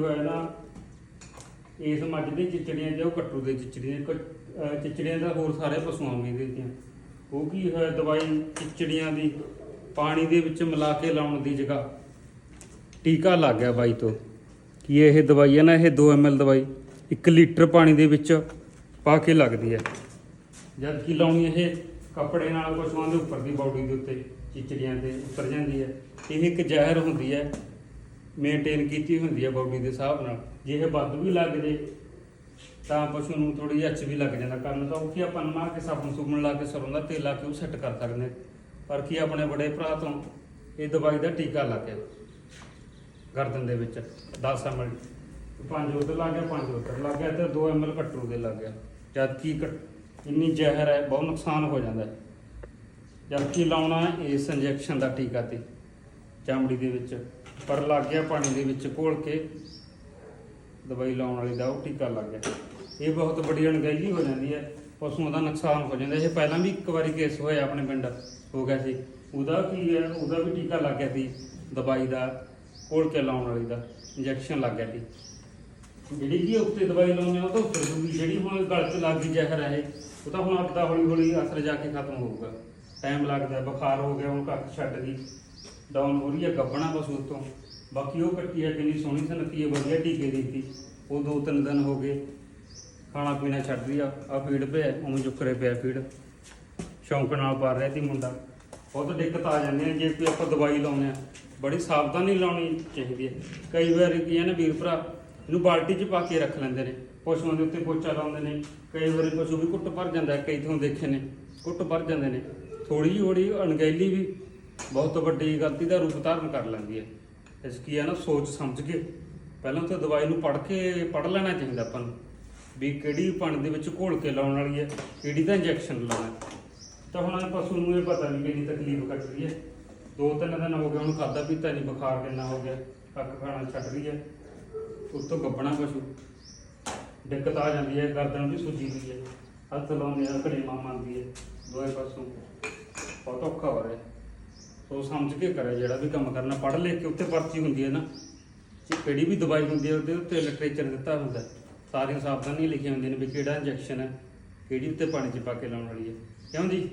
ਹੋਇਆ ਨਾ, ਇਸ ਮੱਝ ਦੀ ਚਿਚੜੀਆਂ ਤੇ ਉਹ ਕੱਟੂ ਦੇ ਚਿਚੜੀਆਂ ਕ- ਅਹ ਚਿਚੜੀਆਂ ਦਾ ਹੋਰ ਸਾਰੇ ਪਸ਼ੂਆਂ ਵੀ ਦੇ ਉਹ ਕੀ ਹੋਇਆ, ਦਵਾਈ ਚਿਚੜੀਆਂ ਦੀ ਪਾਣੀ ਦੇ ਵਿੱਚ ਮਿਲਾ ਕੇ ਲਾਉਣ ਦੀ ਜਗ੍ਹਾ ਟੀਕਾ ਲੱਗ ਗਿਆ ਬਾਈ ਤੋਂ ਕੀ ਇਹ ਦਵਾਈ ਹੈ ਨਾ, ਇਹ 2 ml ਦਵਾਈ 1 ਲੀਟਰ ਪਾਣੀ ਦੇ ਵਿੱਚ ਪਾ ਕੇ ਲੱਗਦੀ ਹੈ। ਜਦ ਕਿ ਲਾਉਣੀ ਇਹ ਕੱਪੜੇ ਨਾਲ ਪਸ਼ੂਆਂ ਦੇ ਉੱਪਰ ਦੀ ਬਾਡੀ ਦੇ ਉੱਤੇ ਚਿਚੜੀਆਂ ਤੇ ਉਤਰ ਜਾਂਦੀ ਹੈ। ਇਹ ਇੱਕ ਜ਼ਹਿਰ ਹੁੰਦੀ ਹੈ ਮੇਨਟੇਨ ਕੀਤੀ ਹੁੰਦੀ ਹੈ ਬਾਡੀ ਦੇ ਹਿਸਾਬ ਨਾਲ। ਜੇ ਇਹ ਵੱਧ ਵੀ ਲੱਗ ਜੇ, ਤਾਂ ਪਸ਼ੂ ਨੂੰ ਥੋੜੀ ਜਿਹੀ ਅੱਛ ਵੀ ਲੱਗ ਜਾਂਦਾ ਕਰਨ ਤਾਂ। ਉਹ ਕੀ ਆਪਾਂ ਨਮਾ ਕੇ ਸਾਬਣ ਸੁਬਣ ਲਾ ਕੇ ਸਰੋਂ ਦਾ ਤੇਲ ਲਾ ਕੇ ਉਹ ਸੈੱਟ ਕਰ ਸਕਦੇ ਪਰ ਕੀ ਆਪਣੇ ਬੜੇ ਭਰਾ ਤੋਂ ਇਹ ਦਵਾਈ ਦਾ ਟੀਕਾ ਲੱਗ ਗਿਆ ਗਰਦਨ ਦੇ ਵਿੱਚ 10 ml ਪੰਜ ਉਧਰ ਲੱਗ ਗਿਆ, ਪੰਜ ਉਧਰ ਲੱਗ ਗਿਆ ਤੇ 2 ml ਕੱਟੂ ਦੇ ਲੱਗ ਗਿਆ। ਜਦ ਕੀ ਇੰਨੀ ਜ਼ਹਿਰ ਹੈ, ਬਹੁਤ ਨੁਕਸਾਨ ਹੋ ਜਾਂਦਾ ਹੈ। ਜਦ ਕੀ ਲਾਉਣਾ ਇਸ ਇੰਜੈਕਸ਼ਨ ਦਾ ਟੀਕਾ ਤੇ। ਚਮੜੀ ਦੇ ਵਿੱਚ, ਪਰ ਲੱਗ ਗਿਆ ਪਾਣੀ ਦੇ ਵਿੱਚ ਘੋਲ ਕੇ। ਦਵਾਈ ਲਾਉਣ ਵਾਲੀ ਦਾ ਉਹ ਟੀਕਾ ਲੱਗ ਗਿਆ। ਇਹ ਬਹੁਤ ਵੱਡੀ ਅਣਗਹਿਲੀ ਹੋ ਜਾਂਦੀ ਹੈ। ਪਸ਼ੂਆਂ ਦਾ ਨੁਕਸਾਨ ਹੋ ਜਾਂਦਾ। ਇਹ ਪਹਿਲਾਂ ਵੀ ਇੱਕ ਵਾਰੀ ਕੇਸ ਹੋਇਆ ਆਪਣੇ ਪਿੰਡ, ਹੋ ਗਿਆ ਸੀ। ਉਹਦਾ ਕੀ ਹੈ, ਉਹਦਾ ਵੀ ਟੀਕਾ ਲੱਗ ਗਿਆ ਸੀ। ਦਵਾਈ ਦਾ, ਘੋਲ ਕੇ ਲਾਉਣ ਵਾਲੀ ਦਾ ਇੰਜੈਕਸ਼ਨ ਲੱਗ ਗਿਆ ਸੀ। ਜਿਹੜੀ ਕੀ ਉੱਤੇ ਦਵਾਈ ਲਾਉਂਦੇ ਆ ਉਹ ਤਾਂ ਉੱਤਰ ਜੂਗੀ। ਜਿਹੜੀ ਹੁਣ ਗਲ 'ਚ ਲੱਗ ਗਈ ਜ਼ਹਿਰ ਹੈ ਇਹ, ਉਹ ਤਾਂ ਹੁਣ ਆਪਦਾ ਹੌਲੀ ਹੌਲੀ ਅਸਰ ਜਾ ਕੇ ਖਤਮ ਹੋਊਗਾ। ਟਾਈਮ ਲੱਗਦਾ, ਬੁਖਾਰ ਹੋ ਗਿਆ, ਹੁਣ ਕੱਖ ਛੱਡ ਗਈ। ਡਾਊਨ ਹੋ ਰਹੀ ਹੈ ਗੱਬਣਾ ਬਸ ਉਸ ਬਾਕੀ ਉਹ ਕੱਟੀ ਹੈ, ਕਿੰਨੀ ਸੋਹਣੀ ਸਨਤੀ ਹੈ, ਵਧੀਆ ਟੀਕੇ ਦਿੱਤੀ ਉਹ ਦੋ ਤਿੰਨ ਦਿਨ ਹੋ ਗਏ। ਖਾਣਾ ਪੀਣਾ ਛੱਡ ਰਹੀ ਆ। ਆ ਫੀਡ ਪਿਆ, ਉਵੇਂ ਜੁਕਰੇ ਪਿਆ ਫੀਡ। ਸ਼ੌਂਕ ਨਾਲ ਪਾ ਰਿਹਾ ਸੀ ਮੁੰਡਾ। ਬਹੁਤ ਦਿੱਕਤ ਆ ਜਾਂਦੀ ਹੈ, ਜੇ ਕੋਈ ਆਪਾਂ ਦਵਾਈ ਲਾਉਂਦੇ ਆ ਬੜੀ ਸਾਵਧਾਨੀ ਲਾਉਣੀ ਚਾਹੀਦੀ ਹੈ। ਕਈ ਵਾਰ ਕੀ ਹੈ ਨਾ, ਵੀਰ ਭਰਾ, ਇਹਨੂੰ ਬਾਲਟੀ 'ਚ ਪਾ ਕੇ ਰੱਖ ਲੈਂਦੇ ਨੇ। ਪਸ਼ੂਆਂ ਦੇ ਉੱਤੇ ਪੋਚਾ ਲਾਉਂਦੇ ਨੇ। ਕਈ ਵਾਰੀ ਪਸ਼ੂ ਵੀ ਘੁੱਟ ਭਰ ਜਾਂਦਾ ਕਈ ਥਾਂ ਦੇਖੇ ਨੇ। ਘੁੱਟ ਭਰ ਜਾਂਦੇ ਨੇ। ਥੋੜੀ ਜਿਹੀ ਥੋੜੀ ਅਣਗਹਿਲੀ ਵੀ ਬਹੁਤ ਵੱਡੀ ਗਲਤੀ ਦਾ ਰੂਪ ਧਾਰਨ ਕਰ ਲੈਂਦੀ ਹੈ। ਇਸ ਕੀ ਹੈ ਨਾ, ਸੋਚ ਸਮਝ ਕੇ। ਪਹਿਲਾਂ ਤਾਂ ਦਵਾਈ ਨੂੰ ਪੜ੍ਹ ਕੇ ਪੜ੍ਹ ਲੈਣਾ ਚਾਹੀਦਾ ਆਪਾਂ ਨੂੰ। ਵੀ ਕਿਹੜੀ ਪਾਣੀ ਦੇ ਵਿੱਚ ਘੋਲ ਕੇ ਲਾਉਣ ਵਾਲੀ ਹੈ, ਕਿਹੜੀ ਦਾ ਇੰਜੈਕਸ਼ਨ ਲਾਉਣਾ ਤਾਂ ਹੁਣ ਪਸ਼ੂ ਨੂੰ ਇਹ ਪਤਾ ਨਹੀਂ ਕਿੰਨੀ ਤਕਲੀਫ ਕੱਟ ਰਹੀ ਹੈ। ਦੋ ਤਿੰਨ ਦਿਨ ਹੋ ਗਏ, ਉਹਨੂੰ ਖਾਦਾ ਪੀਤਾ ਨਹੀਂ, ਬੁਖਾਰ ਕਿੰਨਾ ਹੋ ਗਿਆ, ਅੱਖ ਖਾਣਾ ਛੱਡ ਰਹੀ ਹੈ। ਉੱਤੋਂ ਗੱਬਣਾ ਪਸ਼ੂ। ਦਿੱਕਤ ਆ ਜਾਂਦੀ ਹੈ, ਗਰਦਨ ਵੀ ਸੁੱਜੀ ਹੋਈ ਹੈ। ਹੱਥ ਲਾਉਂਦੇ ਆ ਕੜੇਮਾ ਮੰਨਦੀ ਹੈ ਦੋਏ ਪਾਸੋਂ ਬਹੁਤ ਔਖਾ ਹੋ ਰਿਹਾ ਸੋ ਸਮਝ ਕੇ ਕਰੇ ਜਿਹੜਾ ਵੀ ਕੰਮ ਕਰਨਾ। ਪੜ੍ਹ ਲਿਖ ਕੇ ਉੱਤੇ ਪਰਚੀ ਹੁੰਦੀ ਹੈ ਨਾ, ਕਿ ਕਿਹੜੀ ਵੀ ਦਵਾਈ ਹੁੰਦੀ ਹੈ ਉਹਦੇ ਉੱਤੇ ਲਿਟਰੇਚਰ ਦਿੱਤਾ ਹੁੰਦਾ। ਸਾਰੀਆਂ ਸਾਵਧਾਨੀਆਂ ਲਿਖੀਆਂ ਹੁੰਦੀਆਂ ਨੇ ਵੀ ਕਿਹੜਾ ਇੰਜੈਕਸ਼ਨ ਹੈ, ਕਿਹੜੀ ਉੱਤੇ ਪਾਣੀ 'ਚ ਪਾ ਕੇ ਲਾਉਣ ਵਾਲੀ ਹੈ। ਕਿਉਂ ਜੀ?